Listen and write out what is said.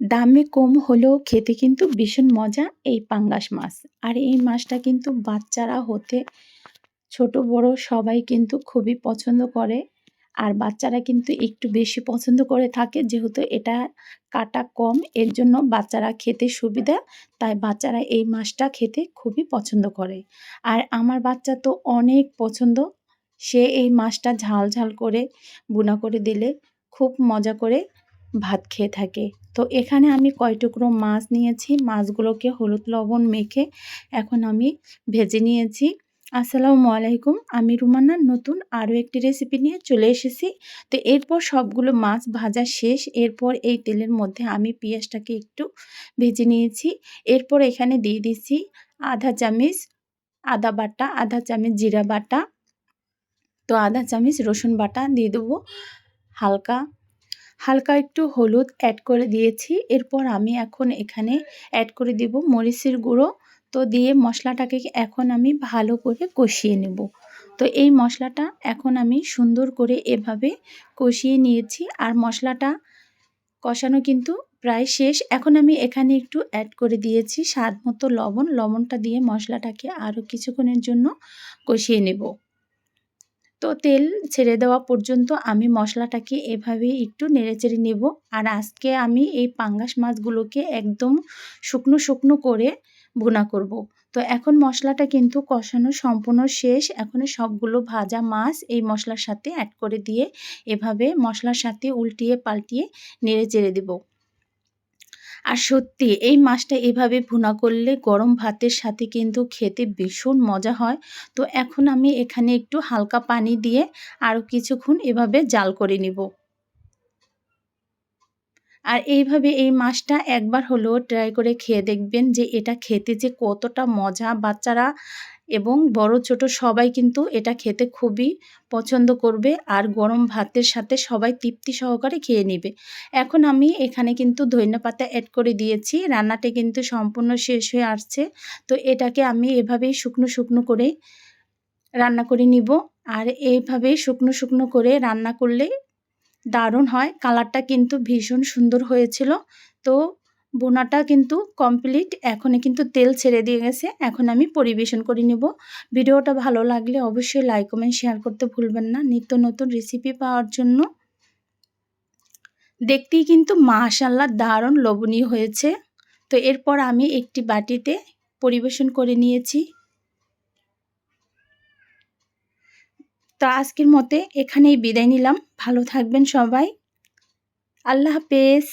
দামে কম হলেও খেতে কিন্তু ভীষণ মজা এই পাঙ্গাস মাছ। আর এই মাছটা কিন্তু বাচ্চারা হতে, ছোট, বড় সবাই কিন্তু খুবই পছন্দ করে। আর বাচ্চারা কিন্তু একটু বেশি পছন্দ করে থাকে, যেহেতু এটা কাটা কম, এর জন্য বাচ্চারা খেতে সুবিধা। তাই বাচ্চারা এই মাছটা খেতে খুবই পছন্দ করে। আর আমার বাচ্চা তো অনেক পছন্দ। সে এই মাছটা ঝাল ঝাল করে, বুনা করে দিলে খুব মজা করে ভাত খেয়ে থাকে। তো এখানে আমি কয় টুকরো মাছ নিয়েছি। মাছগুলোকে হলুদ লবণ মেখে এখন আমি ভেজে নিয়েছি। আসসালামু আলাইকুম, আমি রুমান্নার নতুন আরও একটি রেসিপি নিয়ে চলে এসেছি। তো এরপর সবগুলো মাছ ভাজা শেষ। এরপর এই তেলের মধ্যে আমি পেঁয়াজটাকে একটু ভেজে নিয়েছি। এরপর এখানে দিয়ে দিচ্ছি আধা চামচ আদা বাটা, আধা চামচ জিরা বাটা। তো আধা চামচ রসুন বাটা দিয়ে দেবো। হালকা হালকা একটু হলুদ অ্যাড করে দিয়েছি। এরপর আমি এখন এখানে অ্যাড করে দেব মরিচের গুঁড়ো। তো দিয়ে মশলাটাকে এখন আমি ভালো করে কষিয়ে নেব। তো এই মশলাটা এখন আমি সুন্দর করে এভাবে কষিয়ে নিয়েছি। আর মশলাটা কষানো কিন্তু প্রায় শেষ। এখন আমি এখানে একটু অ্যাড করে দিয়েছি স্বাদ মতো লবণ। লবণটা দিয়ে মশলাটাকে আরও কিছুক্ষণের জন্য কষিয়ে নেব। তো তেল ছেড়ে দেওয়া পর্যন্ত আমি মশলাটাকে এভাবে একটু নেড়েচেড়ে নেব। আর আজকে আমি এই পাঙ্গাস মাছগুলোকে একদম শুকনো শুকনো করে ভুনা করব। তো এখন মশলাটা কিন্তু কষানো সম্পূর্ণ শেষ। এখন সবগুলো ভাজা মাছ এই মশলার সাথে অ্যাড করে দিয়ে এভাবে মশলার সাথে উল্টিয়ে পাল্টিয়ে নেড়ে চেড়ে দেবো। আর সত্যি, এই মাছটা এভাবে ভুনা করলে গরম ভাতের সাথে কিন্তু খেতে ভীষণ মজা হয়। তো এখন আমি এখানে একটু হালকা পানি দিয়ে আরও কিছুক্ষণ এভাবে জাল করে নিব। আর এইভাবে এই মাছটা একবার হলেও ট্রাই করে খেয়ে দেখবেন যে এটা খেতে যে কতটা মজা। বাচ্চারা এবং বড় ছোট সবাই কিন্তু এটা খেতে খুবই পছন্দ করবে আর গরম ভাতের সাথে সবাই তৃপ্তি সহকারে খেয়ে নেবে। এখন আমি এখানে কিন্তু ধনিয়া পাতা অ্যাড করে দিয়েছি। রান্নাটা কিন্তু সম্পূর্ণ শেষ হয়ে আসছে। তো এটাকে আমি এভাবেই শুকনো শুকনো করে রান্না করে নিব। আর এইভাবেই শুকনো শুকনো করে রান্না করলে দারুণ হয়। কালারটা কিন্তু ভীষণ সুন্দর হয়েছিল। তো বোনাটা কিন্তু কমপ্লিট। এখনই কিন্তু তেল ছেড়ে দিয়ে গেছে। এখন আমি পরিবেশন করে নেব। ভিডিওটা ভালো লাগলে অবশ্যই লাইক, কমেন্ট, শেয়ার করতে ভুলবেন না। নিত্য নতুন রেসিপি পাওয়ার জন্য। দেখতেই কিন্তু মাশাল্লাহ দারুণ লোভনীয় হয়েছে। তো এরপর আমি একটি বাটিতে পরিবেশন করে নিয়েছি। তো আজকের মতে এখানেই বিদায় নিলাম। ভালো থাকবেন সবাই। আল্লাহ হাফেজ।